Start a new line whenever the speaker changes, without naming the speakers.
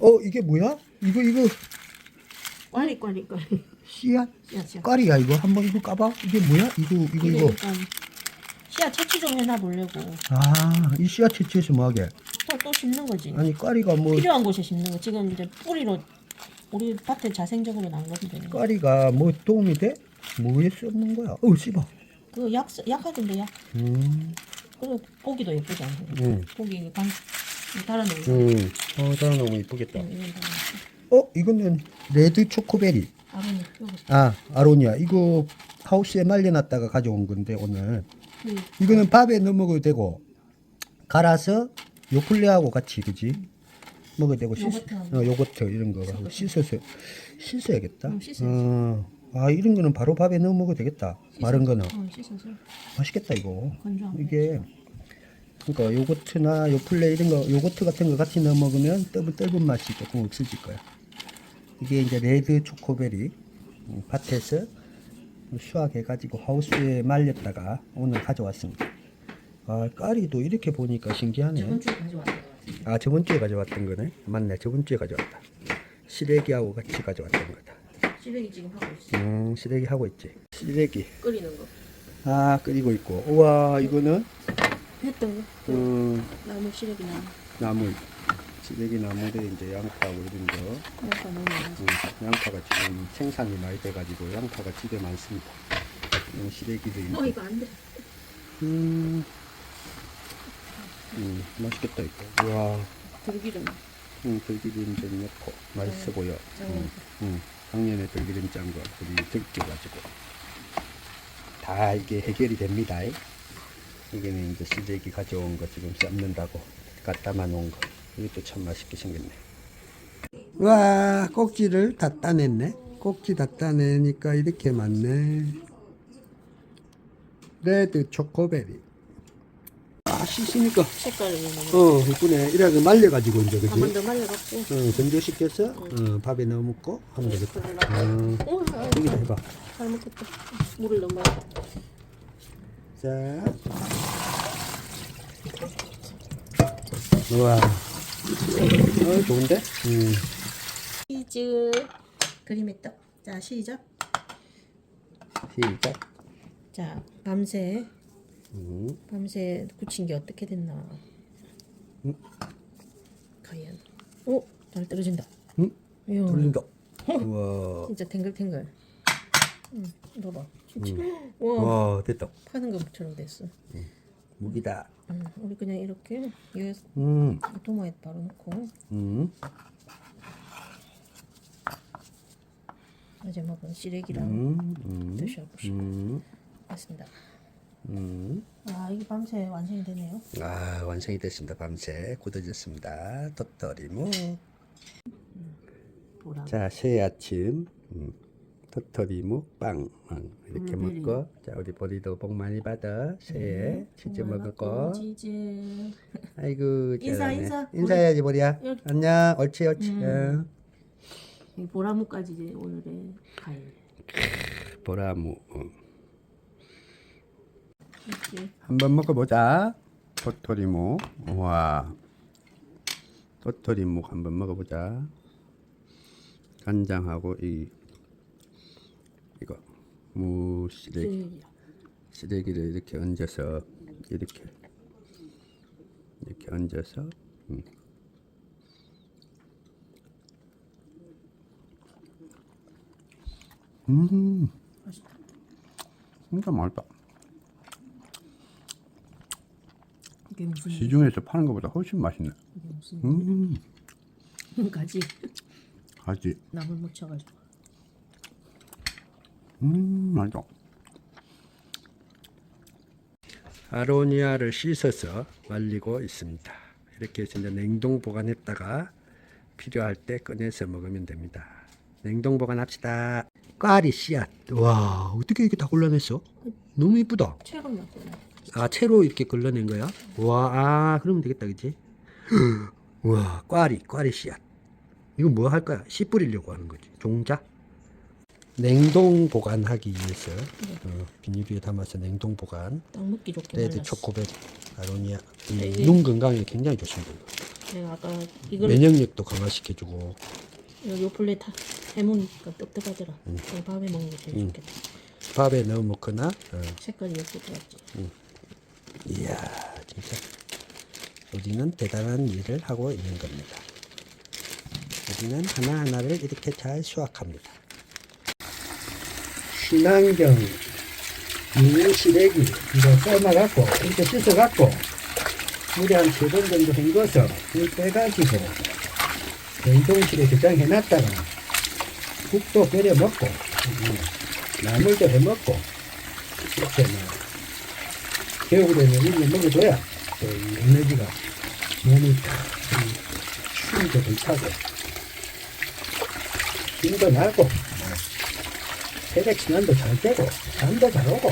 어 이게 뭐야? 이거 이거
꽈리 꽈리 꽈리.
씨앗
야, 야.
꽈리야 이거 한번 이거 까봐. 이게 뭐야? 이거 이거
이게
이거.
일단 씨앗 채취 좀 해놔보려고.
아이 씨앗 채취해서 뭐하게?
또, 또 심는 거지.
아니 꽈리가 뭐
필요한 곳에 심는 거. 지금 이제 뿌리로 우리 밭에 자생적으로 난 건데.
꽈리가 뭐 도움이 돼? 뭐에 쓰는 거야? 어 씹어.
그 약, 약하던데 약.
음.
그리고 고기도 예쁘잖아.
음.
고기 간 달아놓은 거.
음. 어 달아놓으면 이쁘겠다.
응, 이건 다
어 이거는 레드 초코베리.
아론이 여기.
아 아로니아 이거 하우스에 말려놨다가 가져온 건데 오늘
그
이거는 밥에 넣어 먹어도 되고 갈아서 요플레하고 같이 그지 먹어도 되고 씻,
요거트하고.
어, 요거트 이런 거 하고 씻어서 씻어야겠다.
응, 씻어야지.
어, 아 이런 거는 바로 밥에 넣어 먹어도 되겠다. 마른 거는
어, 씻어서
맛있겠다 이거.
건조하고.
이게 그러니까 요거트나 요플레 이런 거 요거트 같은 거 같이 넣어 먹으면 떫은 떫은 맛이 조금 없어질 거야. 이게 이제 레드 초코베리 음, 밭에서 수확해가지고 하우스에 말렸다가 오늘 가져왔습니다. 아 까리도 이렇게 보니까 신기하네.
저번 주에 가져왔던 거. 아
저번 주에 가져왔던 거네. 맞네 저번 주에 가져왔다. 시래기하고 같이 가져왔던 거다.
시래기 지금 하고 있어.
음 시래기 하고 있지. 시래기
끓이는 거.
아 끓이고 있고. 우와 이거는
했던 거.
음.
나무 시래기 나무.
나물 시래기 나물에 이제 양파하고 이런 거.
양파 너무 많아.
음, 양파가 지금 생산이 많이 돼가지고 양파가 집에 많습니다. 음, 시래기도 있고.
어 이거 안 돼.
음, 음, 맛있겠다 이거. 우와.
들기름.
음, 들기름 좀 넣고. 맛있어 보여. 음, 음, 작년에 들기름 짠 거 우리 들깨가지고. 다 이게 해결이 됩니다. 이 게는 이제 시래기 가져온 거 지금 삶는다고 갖다만 놓은 거. 이것도 참 맛있게 생겼네. 와 꼭지를 다 따냈네. 꼭지 다 따내니까 이렇게 많네. 레드 초코베리. 아 씻으니까.
색깔이.
어 이쁘네. 이래가 말려가지고 이제 그지?
한번 더 말려갖고.
어, 건조시켜서 어, 밥에 넣어 먹고 하면 되겠다. 어,
오, 아,
여기다 해봐.
잘 먹겠다. 물을 너무 많이.
자 우와 어, 좋은데? 음.
치즈. 그림의 떡. 자 시작.
시작
자 밤새
음.
밤새 굳힌 게 어떻게 됐나.
음.
과연. 오, 잘 떨어진다.
음?
이야,
돌린다 우와
진짜 탱글탱글. 응, 봐봐. 진짜. 와,
와 됐다
파는 것처럼 됐어.
무기다
응, 우리 그냥 이렇게 여기서
음.
도마에 바로 넣고
음.
어제 먹은 시래기랑
음. 음.
드셔보시고
음.
맞습니다.
음.
아 이게 밤새 완성이 되네요.
아 완성이 됐습니다 밤새 굳어졌습니다 덧더리무
보라.
자, 새 아침 음, 터터리무 빵 음, 이렇게
블루베리.
먹고 자 우리 보리도 복 많이 받아 새해 치즈 먹을 거
치즈.
아이고
인사,
잘하네.
인사.
인사해야지 보리야
여기.
안녕 옳지 옳지
음.
어.
이 보라무까지 이제 오늘의 과일.
보라무 어.
이렇게
한번 먹어보자 토토리무 와 토토리무 한번 먹어보자 간장하고 이 무시래기
시래기.
시래기를 이렇게 얹어서 이렇게 이렇게 얹어서 음. 음
맛있다.
진짜 맛있다
이게 무슨
시중에서 파는 것보다 훨씬 맛있네
이게 무슨
음
가지
가지
나물 묻혀가지고.
음 맛있다 아로니아를 씻어서 말리고 있습니다. 이렇게 해서 이제 냉동 보관했다가 필요할 때 꺼내서 먹으면 됩니다. 냉동 보관합시다. 꽈리 씨앗. 와 어떻게 이렇게 다 골라냈어? 너무 이쁘다.
났어요.
아 채로 이렇게 걸러낸 거야? 와 아 그러면 되겠다 그치? 와 꽈리 꽈리 씨앗. 이거 뭐 할 거야? 씨 뿌리려고 하는 거지. 종자 냉동 보관하기 위해서 어, 비닐비에 담아서 냉동 보관
딱 먹기 좋게
레드
말랐어.
초코베리 아로니아 이
네, 이게-
눈 건강에 굉장히 좋습니다.
내가 아까 이걸
면역력도 강화시켜주고
요, 요 플레이트 해보니까 떡떡하더라.
음.
그냥 밥에 먹는 게 제일 좋겠다.
밥에 넣어 먹거나 어.
색깔이 것 같지.
이야 진짜 우리는 대단한 일을 하고 있는 겁니다. 우리는 하나하나를 이렇게 잘 수확합니다. 신안경 이 시래기. 이거 삶아갖고 이렇게 씻어갖고 물에 한 세 번 정도 헹궈서 물 빼가지고 냉동실에 저장해놨다가 국도 끓여 먹고 음, 나물도 해 먹고 이렇게 뭐 겨울에는 이걸 먹어줘야 또이 에너지가 몸이 탁 추위도 덜 타고 힘도 나고 혈액순환도 잘 되고 잠도 잘 오고